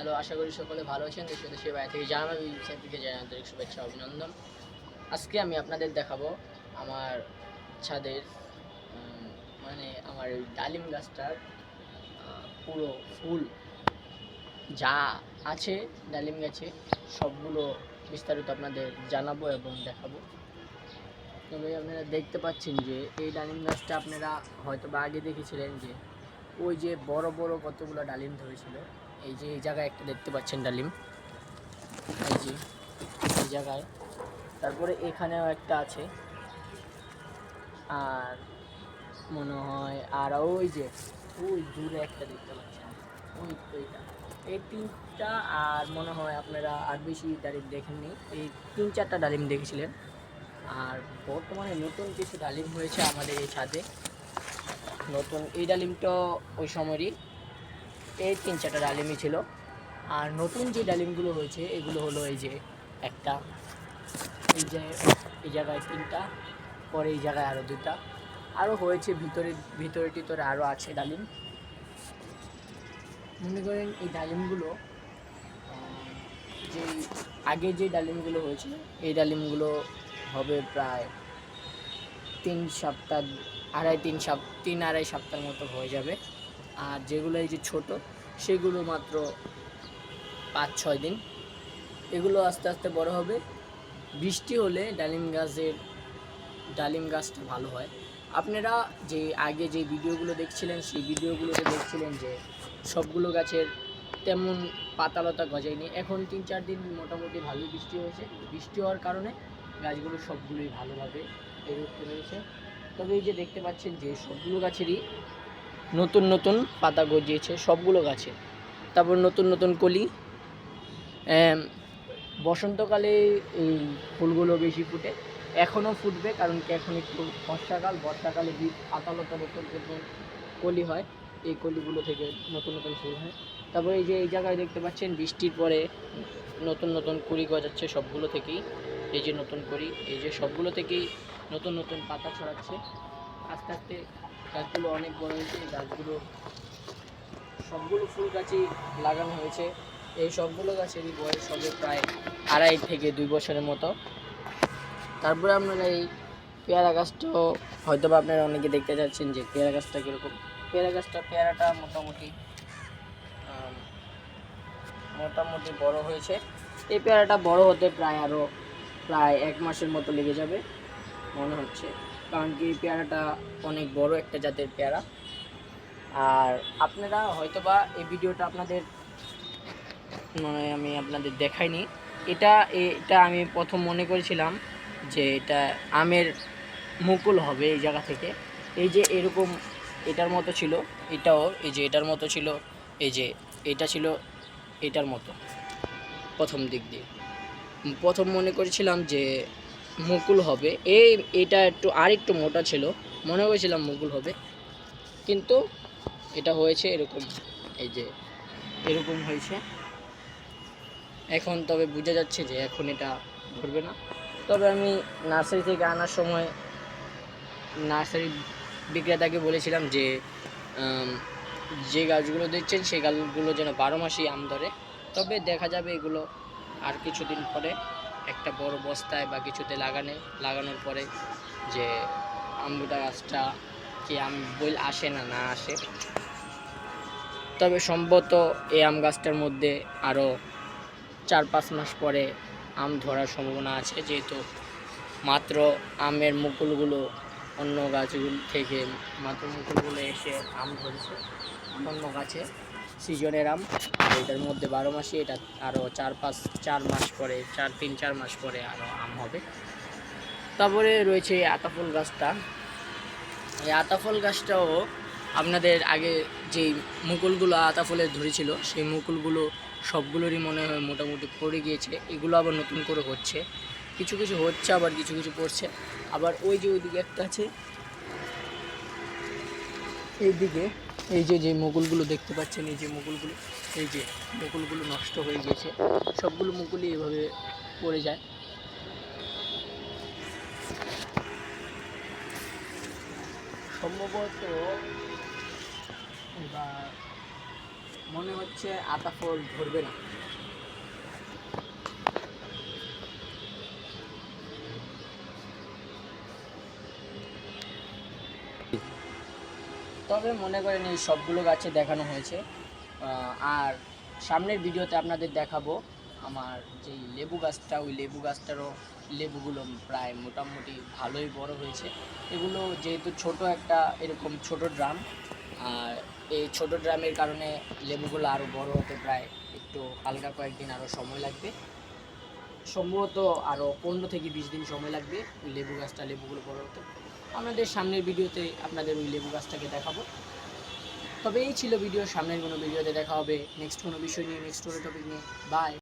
Hello, আশা করি সকলে ভালো আছেন। দেশ দেশে বাইরে থেকে জানানো ওয়েবসাইট থেকে জানাই আন্তরিক শুভেচ্ছা অভিনন্দন। আজকে আমি আপনাদের দেখাবো আমার ছাদের মানে আমার ডালিম গাছটার পুরো ফুল যা আছে ডালিম গাছে, সবগুলো বিস্তারিত আপনাদের জানাব এবং দেখাবো। তবে আপনারা দেখতে পাচ্ছেন যে এই ডালিম গাছটা আপনারা হয়তো বা আগে দেখেছিলেন যে ওই যে বড় বড় কতগুলো ডালিম ধরেছিল এই যে, এই জায়গায় একটা দেখতে পাচ্ছেন ডালিম। এই যে, এই জায়গায়। তারপরে এখানেও একটা আছে। আর মনে হয়, আর ওই যে, ওই দূরে একটা দেখতে পাচ্ছেন। ওই ওইটা এই তিনটা, আর মনে হয় আপনারা আর বেশি ডালিম দেখেননি। এই তিন চারটা ডালিম দেখেছিলেন। আর বর্তমানে নতুন কিছু ডালিম হয়েছে আমাদের এই ছাদে। নতুন, এই ডালিমটা ওই সময়েরই এই তিন চারটা ডালিমই ছিল। আর নতুন যে ডালিমগুলো হয়েছে এগুলো হলো এই যে একটা। এই যে, এই জায়গায় তিনটা, পরে এই জায়গায় আরও দুটা আরও হয়েছে, ভিতরে ভিতরে টিতরে আরও আছে ডালিম। মনে করেন এই ডালিমগুলো যে আগে যে ডালিমগুলো হয়েছিল, এই ডালিমগুলো হবে প্রায় তিন সপ্তাহ, আড়াই, তিন সপ্তাহ, তিন, আড়াই সপ্তাহের মতো হয়ে যাবে। আর যেগুলো এই যে ছোট, সেগুলো মাত্র পাঁচ, ছয় দিন। এগুলো আস্তে আস্তে বড় হবে। বৃষ্টি হলে ডালিম গাছের, ডালিম গাছটা ভালো হয়। আপনারা যে আগে যে ভিডিওগুলো দেখছিলেন, সেই ভিডিওগুলোতে দেখছিলেন যে সবগুলো গাছের তেমন পাতালতা গজায়নি। এখন তিন, চার দিন মোটামুটি ভালোই বৃষ্টি হয়েছে। বৃষ্টি হওয়ার কারণে গাছগুলো সবগুলোই ভালোভাবে উঠতে পেরেছে তবে এই যে দেখতে পাচ্ছেন যে সবগুলো গাছেরই নতুন নতুন পাতা গজিয়েছে, সবগুলো গাছে। তারপর নতুন নতুন কলি। বসন্তকালে এই ফুলগুলো বেশি ফুটে। এখনও ফুটবে কারণ কি এখন একটু বর্ষাকাল। বর্ষাকালে বীজ নতুন নতুন কলি হয়। এই কলিগুলো থেকে নতুন নতুন ফুল হয়। তারপরে এই যে এই জায়গায় দেখতে পাচ্ছেন, বৃষ্টির পরে নতুন নতুন কুড়ি গজাচ্ছে সবগুলো থেকেই। এই যে নতুন করি এই যে সবগুলো থেকেই নতুন নতুন পাতা ছড়াচ্ছে। আস্তে আস্তে গাছগুলো অনেক বড় হয়েছে গাছগুলো সবগুলো ফুল গাছই লাগানো হয়েছে। এই সবগুলো গাছেরই বয়স হবে প্রায় আড়াই থেকে দুই বছরের মতো। তারপরে আপনারা এই পেয়ারা গাছটাও হয়তো বা আপনারা অনেকে দেখতে চাচ্ছেন যে পেয়ারা গাছটা কীরকম। পেয়ারা গাছটা, পেয়ারাটা মোটামুটি মোটামুটি বড় হয়েছে। এই পেয়ারাটা বড় হতে প্রায় আরও প্রায় এক মাসের মতো লেগে যাবে, মনে হচ্ছে। কারণ কি পেয়ারাটা অনেক বড় একটা জাতের পেয়ারা। আর আপনারা হয়তোবা এই ভিডিওটা আপনাদের মানে আমি আপনাদের দেখাইনি। এটা এটা আমি প্রথম মনে করেছিলাম যে এটা আমের মুকুল হবে এই জায়গা থেকে। এই যে এরকম এটার মতো ছিল, এটাও, এই যে এটার মতো ছিল, এই যে এটা ছিল, এটার মতো প্রথম দিক দিয়ে। প্রথম মনে করেছিলাম যে মুকুল হবে। এই, এটা একটু আর একটু মোটা ছিল, মনে করেছিলাম মুকুল হবে। কিন্তু এটা হয়েছে এরকম, এই যে এরকম হয়েছে। এখন তবে বোঝা যাচ্ছে যে এখন এটা ধরবে না। তবে আমি নার্সারি থেকে আনার সময় নার্সারি বিক্রেতাকে বলেছিলাম যে যে গাছগুলো দেখছেন সেই গাছগুলো যেন বারো মাসই আম ধরে। তবে দেখা যাবে এগুলো আর কিছুদিন পরে একটা বড় বস্তায় বা কিছুতে লাগানে, লাগানোর পরে যে আমটা গাছটা কি আম বই আসে না না আসে। তবে সম্ভবত এই আম গাছটার মধ্যে আরও চার পাঁচ মাস পরে আম ধরার সম্ভাবনা আছে, যেহেতু মাত্র আমের মুকুলগুলো অন্য গাছগুলো থেকে মাত্র মুকুলগুলো এসে আম ধরেছে, অন্য গাছে। সিজনের আম। এটার মধ্যে বারো মাসে এটা আরও চার পাঁচ, চার মাস পরে, চার, তিন, চার মাস পরে আরও আম হবে। তারপরে রয়েছে আতাফল গাছটা। এই আতাফল গাছটাও আপনাদের আগে যেই মুকুলগুলো আতাফলের ধরেছিল, সেই মুকুলগুলো সবগুলোরই মনে হয় মোটামুটি পড়ে গিয়েছে। এগুলো আবার নতুন করে হচ্ছে। কিছু কিছু হচ্ছে, আবার কিছু কিছু পড়ছে। আবার ওই যে ওইদিকে একটা আছে, এইদিকে এই যে যে মুকুলগুলো দেখতে পাচ্ছেন, এই যে মুকুলগুলো, এই যে মুকুলগুলো নষ্ট হয়ে গেছে সবগুলো মুকুলই এভাবে পড়ে যায়। সম্ভবত বা মনে হচ্ছে আতা ফল ধরবে না। তবে মনে করেন এই সবগুলো গাছে দেখানো হয়েছে। আর সামনের ভিডিওতে আপনাদের দেখাবো আমার যেই লেবু গাছটা, ওই লেবু গাছটারও লেবুগুলো প্রায় মোটামুটি ভালোই বড় হয়েছে। এগুলো যেহেতু ছোট একটা, এরকম ছোট ড্রাম, আর এই ছোট ড্রামের কারণে লেবুগুলো আরও বড় হতে প্রায় একটু হালকা কয়েকদিন আরও সময় লাগবে। সম্ভবত আরও পনেরো থেকে বিশ দিন সময় লাগবে ওই লেবু গাছটা লেবুগুলো বড় হতে আমাদের সামনের ভিডিওতে আপনাদের ওই লেবু গাছটাকে দেখাবো। তবে এই ছিল ভিডিও, সামনের কোনো ভিডিওতে দেখা হবে। নেক্সট কোনো বিষয় নিয়ে নেক্সট কোনো টপিক নিয়ে। বাই